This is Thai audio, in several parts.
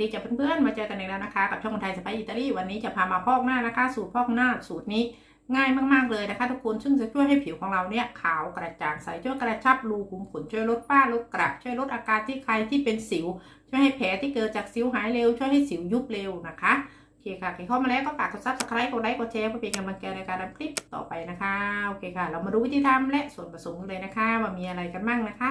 ดีจ้ะเพื่อนๆ มาเจอกันอีกแล้วนะคะ กับช่องคนไทยสบายอิตาลีวันนี้จะพามาพอกหน้านะคะ สูตรพอกหน้าสูตรนี้ง่ายมากๆเลยนะคะ ทุกคนซึ่งจะช่วยให้ผิวของเราเนี่ยขาวกระจ่างใสช่วยกระชับรูขุมขนช่วยลดป้าลดกระช่วยลดอาการที่ใครที่เป็นสิว ช่วยให้แผลที่เกิดจากสิวหายเร็ว ช่วยให้สิวยุบเร็วนะคะ โอเคค่ะใครเข้ามาแล้วก็ฝากกดซับสไครต์กดไลค์กดแชร์เพื่อเป็นกำลังใจในการทำคลิปต่อไปนะคะ โอเคค่ะ เรามาดูวิธีทำและส่วนผสมกันเลยนะคะ ว่ามีอะไรกันบ้างนะคะ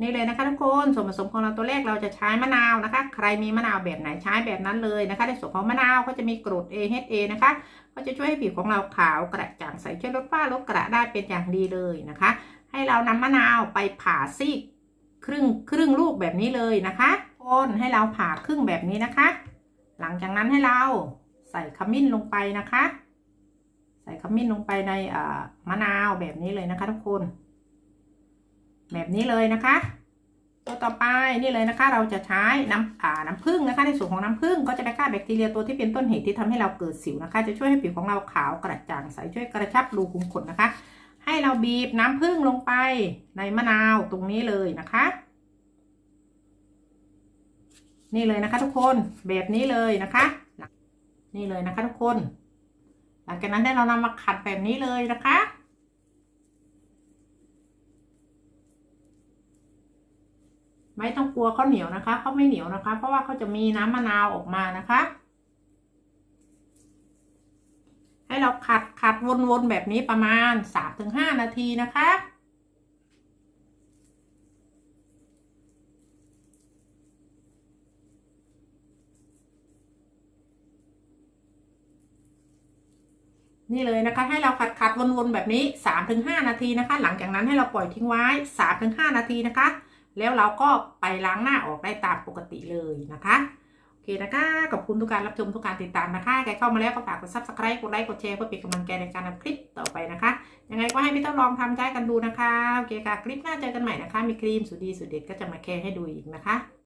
นี่เลยนะคะทุกคน ส่วนผสมของเราตัวแรกเราจะใช้มะนาวนะคะ ใครมีมะนาวแบบไหนใช้แบบนั้นเลยนะคะ ในส่วนของมะนาวก็จะมีกรด AHA นะคะ ก็จะช่วยให้ผิวของเราขาวกระจ่างใสช่วยลดฝ้าลดกระได้เป็นอย่างดีเลยนะคะ ให้เรานำมะนาวไปผ่าซีกครึ่งครึ่งลูกแบบนี้เลยนะคะคนให้เราผ่าครึ่งแบบนี้นะคะ หลังจากนั้นให้เราใส่ขมิ้นลงไปนะคะ ใส่ขมิ้นลงไปในมะนาวแบบนี้เลยนะคะทุกคน แบบนี้เลยนะคะ ตัวต่อไปนี่เลยนะคะ เราจะใช้น้ำอ่าน้ำผึ้งนะคะ ในส่วนของน้ำผึ้งก็จะไปฆ่าแบคทีเรียตัวที่เป็นต้นเหตุที่ทำให้เราเกิดสิวนะคะ จะช่วยให้ผิวของเราขาวกระจ่างใสช่วยกระชับรูขุมขนนะคะ ให้เราบีบน้ำผึ้งลงไปในมะนาวตรงนี้เลยนะคะ นี่เลยนะคะ ทุกคนแบบนี้เลยนะคะ นี่เลยนะคะ ทุกคน หลังจากนั้นได้เรานำมาขัดแบบนี้เลยนะคะไม่ต้องกลัวเขาเหนียวนะคะเขาไม่เหนียวนะคะ เพราะว่าเขาจะมีน้ำมะนาวออกมานะคะ ให้เราขัดขัดวนๆแบบนี้ประมาณสามถึงห้านาทีนะคะ นี่เลยนะคะ ให้เราขัดขัดวนๆแบบนี้สามถึงห้านาทีนะคะ หลังจากนั้นให้เราปล่อยทิ้งไว้สามถึงห้านาทีนะคะ แล้วเราก็ไปล้างหน้าออกได้ตามปกติเลยนะคะโอเคนะคะขอบคุณทุกการรับชมทุกการติดตามนะคะใครเข้ามาแล้วก็ฝากกด subscribe กดไลค์กดแชร์เพื่อเป็นกำลังใจในการทำคลิปต่อไปนะคะ ยังไงก็ให้พี่ต้องลองทำใช้กันดูนะคะโอเคค่ะคลิปหน้าเจอกันใหม่นะคะ มีครีมสุดดีสุดเด็ดก็จะมาแชร์ให้ดูอีกนะคะ